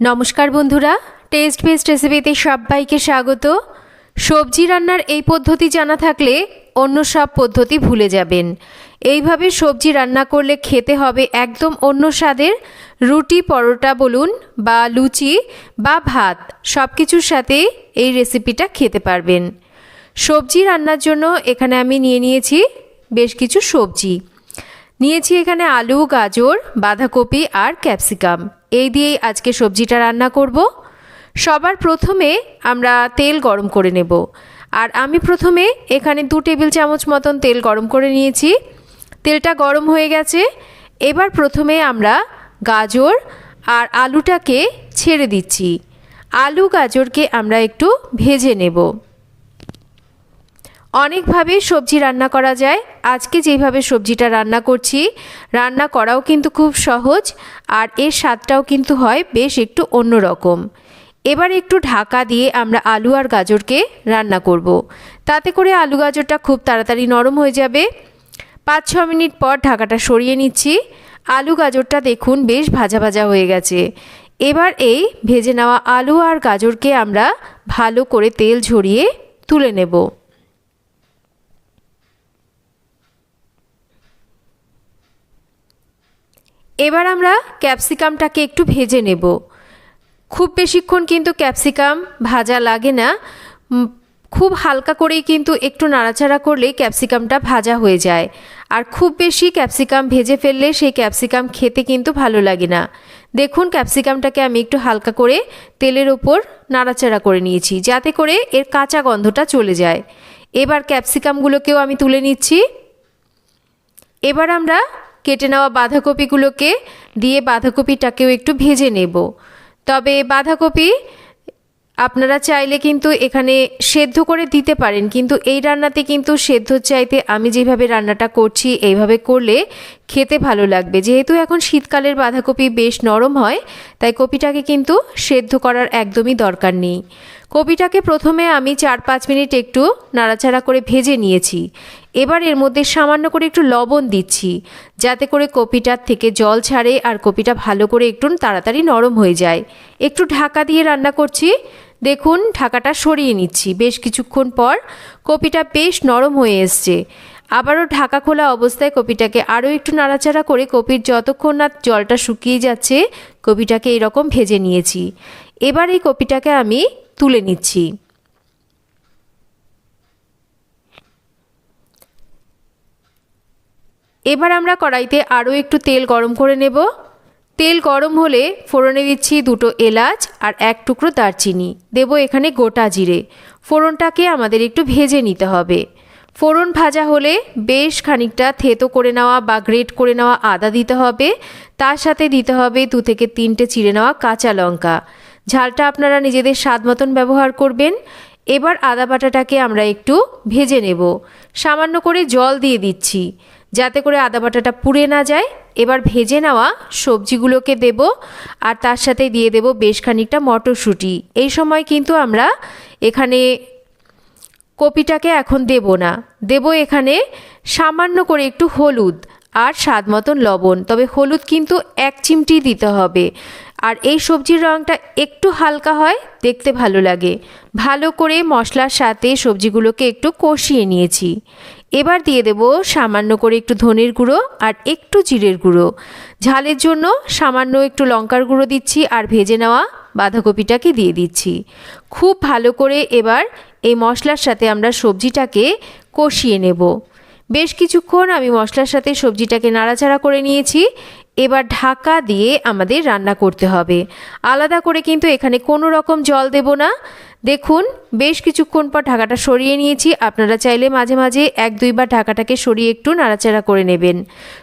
নমস্কার বন্ধুরা test best রেসিপিতে সবাইকে স্বাগত। সবজি রান্নার এই পদ্ধতি জানা থাকলে অন্য সব পদ্ধতি ভুলে যাবেন। এইভাবে সবজি রান্না করলে খেতে হবে একদম অন্য স্বাদের রুটি, পরোটা বলুন বা লুচি বা ভাত সব কিছুর সাথে এই রেসিপিটা খেতে পারবেন। সবজি রান্নার জন্য এখানে আমি নিয়ে নিয়েছি বেশ কিছু সবজি। নিয়েছি এখানে আলু, গাজর, বাঁধাকপি আর ক্যাপসিকাম। এই দিয়েই আজকে সবজিটা রান্না করব। সবার প্রথমে আমরা তেল গরম করে নেব। আর আমি প্রথমে এখানে দু টেবিল চামচ মতন তেল গরম করে নিয়েছি। তেলটা গরম হয়ে গেছে। এবার প্রথমে আমরা গাজর আর আলুটাকে ছেড়ে দিচ্ছি। আলু গাজরকে আমরা একটু ভেজে নেব। অনেকভাবে সবজি রান্না করা যায়। আজকে যেভাবে সবজিটা রান্না করছি, রান্না করাও কিন্তু খুব সহজ আর এর স্বাদটাও কিন্তু হয় বেশ একটু অন্যরকম। এবার একটু ঢাকা দিয়ে আমরা আলু আর গাজরকে রান্না করব। তাতে করে আলু গাজরটা খুব তাড়াতাড়ি নরম হয়ে যাবে। পাঁচ ছ মিনিট পর ঢাকাটা সরিয়ে নিচ্ছি। আলু গাজরটা দেখুন বেশ ভাজা ভাজা হয়ে গেছে। এবার এই ভেজে নেওয়া আলু আর গাজরকে আমরা ভালো করে তেল ঝরিয়ে তুলে নেব। এবার আমরা ক্যাপসিকামটাকে একটু ভেজে নেব। খুব বেশিক্ষণ কিন্তু ক্যাপসিকাম ভাজা লাগে না। খুব হালকা করেই কিন্তু একটু নাড়াচাড়া করলে ক্যাপসিকামটা ভাজা হয়ে যায়। আর খুব বেশি ক্যাপসিকাম ভেজে ফেললে সেই ক্যাপসিকাম খেতে কিন্তু ভালো লাগে না। দেখুন ক্যাপসিকামটাকে আমি একটু হালকা করে তেলের ওপর নাড়াচাড়া করে নিয়েছি, যাতে করে এর কাঁচা গন্ধটা চলে যায়। এবার ক্যাপসিকামগুলোকেও আমি তুলে নিচ্ছি। এবার আমরা কেটে নেওয়া বাঁধাকপিগুলোকে দিয়ে বাঁধাকপিটাকেও একটু ভেজে নেব। তবে বাঁধাকপি আপনারা চাইলে কিন্তু এখানে সেদ্ধ করে দিতে পারেন, কিন্তু এই রান্নাতে কিন্তু সেদ্ধ চাইতে আমি যেভাবে রান্নাটা করছি, এইভাবে করলে খেতে ভালো লাগবে। যেহেতু এখন শীতকালের বাঁধাকপি বেশ নরম হয়, তাই কপিটাকে কিন্তু সেদ্ধ করার একদমই দরকার নেই। কপিটাকে প্রথমে আমি চার পাঁচ মিনিট একটু নাড়াচাড়া করে ভেজে নিয়েছি। এবার এর মধ্যে সামান্য করে একটু লবণ দিচ্ছি, যাতে করে কপিটার থেকে জল ছাড়ে আর কপিটা ভালো করে একটু তাড়াতাড়ি নরম হয়ে যায়। একটু ঢাকা দিয়ে রান্না করছি। দেখুন, ঢাকাটা সরিয়ে নিচ্ছি। বেশ কিছুক্ষণ পর কপিটা বেশ নরম হয়ে এসছে। আবারও ঢাকা খোলা অবস্থায় কপিটাকে আরও একটু নাড়াচাড়া করে কপির যতক্ষণ না জলটা শুকিয়ে যাচ্ছে, কপিটাকে এরকম ভেজে নিয়েছি। এবার এই কপিটাকে আমি তুলে নিচ্ছি। এবার আমরা কড়াইতে আরও একটু তেল গরম করে নেব। তেল গরম হলে ফোড়নে দিচ্ছি দুটো এলাচ আর এক টুকরো দারচিনি। দেব এখানে গোটা জিরে। ফোড়নটাকে আমাদের একটু ভেজে নিতে হবে। ফোড়ন ভাজা হলে বেশ খানিকটা থেতো করে নেওয়া বা গ্রেট করে নেওয়া আদা দিতে হবে। তার সাথে দিতে হবে দু থেকে তিনটে চিড়ে নেওয়া কাঁচা লঙ্কা। ঝালটা আপনারা নিজেদের স্বাদ মতন ব্যবহার করবেন। এবার আদা বাটাটাকে আমরা একটু ভেজে নেব। সামান্য করে জল দিয়ে দিচ্ছি। যাতে করে আদা বাটাটা পুড়ে না যায়। এবার ভেজে নেওয়া সবজিগুলোকে দেব। আর তার সাথে দিয়ে দেব বেশ খানিকটা মটরশুঁটি। এই সময় কিন্তু আমরা এখানে কপিটাকে এখন দেব না। দেব এখানে সামান্য করে একটু হলুদ আর স্বাদ মতন লবণ। তবে হলুদ কিন্তু এক চিমটি দিতে হবে। আর এই সবজির রঙটা একটু হালকা হয়, দেখতে ভালো লাগে। ভালো করে মশলার সাথে সবজিগুলোকে একটু কষিয়ে নিয়েছি। এবার দিয়ে দেব সামান্য করে একটু ধনের গুঁড়ো আর একটু জিরের গুঁড়ো। ঝালের জন্য সামান্য একটু লঙ্কার গুঁড়ো দিচ্ছি আর ভেজে নেওয়া বাঁধাকপিটাকে দিয়ে দিচ্ছি। খুব ভালো করে এবার এই মশলার সাথে আমরা সবজিটাকে কষিয়ে নেব। বেশ কিছুক্ষণ আমি মশলার সাথে সবজিটাকে নাড়াচাড়া করে নিয়েছি। এবার ঢাকা দিয়ে আমাদের রান্না করতে হবে। আলাদা করে কিন্তু এখানে কোনো রকম জল দেব না। দেখুন, বেশ কিছুক্ষণ পর ঢাকাটা সরিয়ে নিয়েছি। আপনারা চাইলে মাঝে মাঝে এক দুইবার ঢাকাটাকে সরিয়ে একটু নাড়াচাড়া করে নেবেন।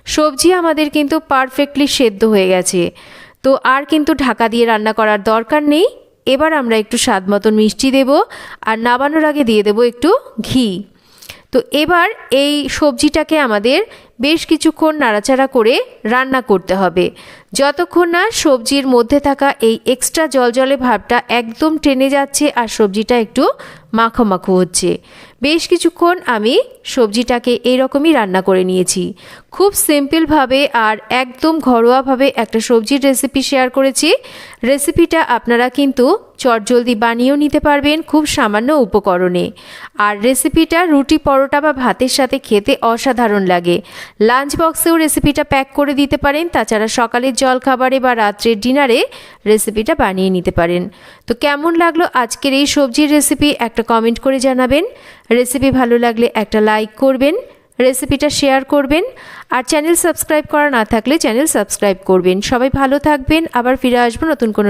সবজি আমাদের কিন্তু পারফেক্টলি সেদ্ধ হয়ে গেছে। তো আর কিন্তু ঢাকা দিয়ে রান্না করার দরকার নেই। এবার আমরা একটু স্বাদ মতন মিষ্টি দেব আর নাবানোর আগে দিয়ে দেব একটু ঘি। তো এবার এই সবজিটাকে আমাদের বেশ কিছুক্ষণ নাড়াচাড়া করে রান্না করতে হবে। যতক্ষণ না সবজির মধ্যে থাকা এই এক্সট্রা জলজলে ভাবটা একদম টেনে যাচ্ছে আর সবজিটা একটু মাখো হচ্ছে। বেশ কিছুক্ষণ আমি সবজিটাকে এইরকমই রান্না করে নিয়েছি। খুব সিম্পলভাবে আর একদম ঘরোয়াভাবে একটা সবজির রেসিপি শেয়ার করেছি। রেসিপিটা আপনারা কিন্তু চটজলদি বানিয়েও নিতে পারবেন খুব সামান্য উপকরণে। আর রেসিপিটা রুটি, পরোটা বা ভাতের সাথে খেতে অসাধারণ লাগে। লাঞ্চ বক্সেও রেসিপিটা প্যাক করে দিতে পারেন। তাছাড়া সকালের জলখাবারে বা রাত্রের ডিনারে রেসিপিটা বানিয়ে নিতে পারেন। তো কেমন লাগল আজকের এই সবজির রেসিপি একটা কমেন্ট করে জানাবেন। রেসিপি ভালো লাগলে একটা লাইক করবেন রেসিপিটা শেয়ার করবেন, আর চ্যানেল সাবস্ক্রাইব করা না থাকলে চ্যানেল সাবস্ক্রাইব করবেন। সবাই ভালো থাকবেন, আবার ফিরে আসব নতুন কোনো